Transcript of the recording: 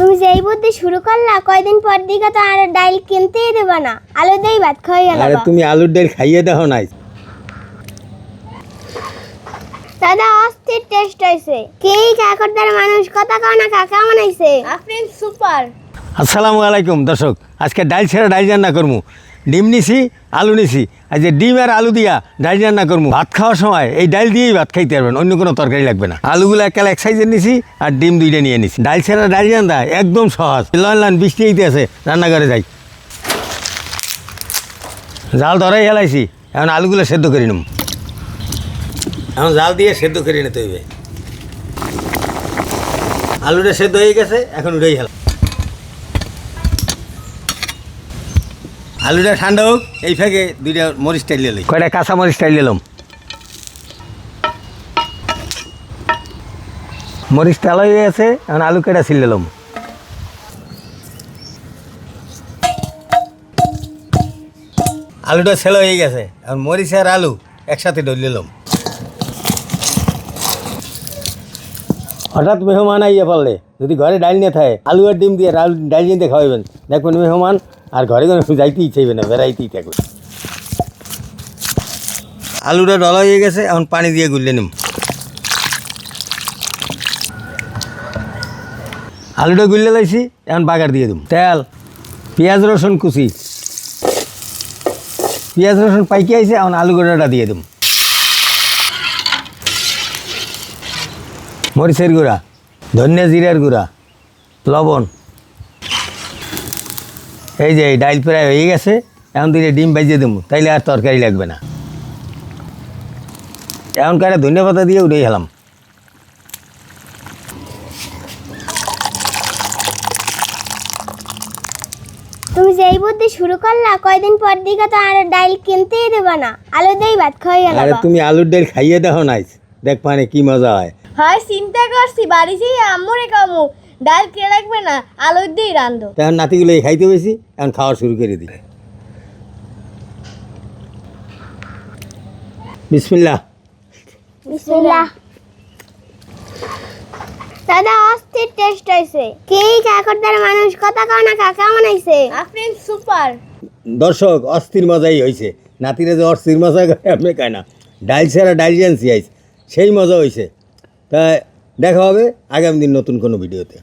তুমি যেই এই বুদ্ধি শুরু করলা কয়দিন পর দিকে তো আর ডাইল কিনতেই দেবে না। আলু দেই ভাত খাই গেল আরে তুমি আলুর ডাল খাইয়ে দাও নাই। দাদা অস্থির টেস্ট হয়েছে কে কাকরদার মানুষ কথা কও না কাকা কেমন হয়েছে আপনি সুপার আসসালামু আলাইকুম, দর্শক। আজকে ডাল ছেড়ে ডাল রান্না করব ডিম নিছি, আলু নিছি। আর যে ডিম আর আলু দিয়া ডাল রান্না করব ভাত খাওয়ার সময় এই ডাল দিয়েই ভাত খাইতে পারবেন, অন্য কোনো তরকারি লাগবে না। আলুগুলো একাল এক সাইজের নিছি আর ডিম দুইটা নিয়ে নিছি। ডাল ছেড়ে ডাল রান্না একদম সহজ। লন লান বৃষ্টি হইতে আছে, রান্নাঘরে যাই। জাল ধরাই হেলাইছি এখন আলুগুলো সেদ্ধ করে নিম। এখন জাল দিয়ে সেদ্ধ করে নিতে হইবে। আলুটা সেদ্ধ হয়ে গেছে, এখন উঠেই হেলা আলুটা ঠান্ডা হোক এই ফাঁকে দুইটা মরিচ টাইল নিলাম কয়টা কাঁচা মরিচ টাইল নিলাম মরিচ টাল হয়ে গেছে এখন আলু কেটে ছিল নিলাম আলুটা ছেলে হয়ে গেছে এখন মরিচ আর আলু একসাথে ডল নিলাম হঠাৎ মেহমান আইয়া পারলে যদি ঘরে ডাল নিয়ে থাকে, আলু আর ডিম দিয়ে ডাল দিয়ে খাওয়াবেন দেখবেন মেহমান আর ঘরে ঘরে যাইতেই চাইবে না বেড়াইতেই থাকবে আলুটা ডলা হয়ে গেছে, এখন পানি দিয়ে গুললে নিম। আলুটা গুললে লাইছি, এখন বাগার দিয়ে দিম। তেল, পেঁয়াজ, রসুন কুচি। পেঁয়াজ, রসুন পাইকি আইছে, এখন আলু গোড়াটা দিয়ে দিম। মরিচের গুঁড়া। ধনিয়া জিরার গুঁড়া লবণ। এই যে ডাইল প্রায় হয়ে গেছে এখন দিলে ডিম বাজিয়ে দেবো তাইলে আর তরকারি লাগবে না। এখন কারে ধনিয়া পাতা দিয়ে উঠেই হেলাম তুমি যে এই বুদ্ধি শুরু করলা কয়দিন পর দিকে তো আর ডাইল কিনতেই দেবে না। আলু দেই ভাত খাই গেল আরে তুমি আলুর ডাল খাইয়ে দেখো নাই দেখ পানে কি মজা হয়। হয় চিন্তা করছি বাড়ি যেয়ে আম্মুরে কামু ডাল কে রাখবে না? আলু দিয়ে রান্ধো। তখন নাতিগুলো এই খাইতে বেশি এখন খাওয়া শুরু করে দিই। বিসমিল্লাহ। বিসমিল্লাহ। দাদা অস্থির টেস্ট হয়েছে কি কাকরদার মানুষ কথা কও না কাকা কেমন হয়েছে আপনি সুপার। দর্শক অস্থির মজাই হয়েছে নাতিরা যে অস্থির মজা করে আপনি খায় না ডাইল ছাড়া ডাইল জানছি আইস সেই মজা হয়েছে তা দেখা হবে আগামী দিন নতুন কোনো ভিডিওতে।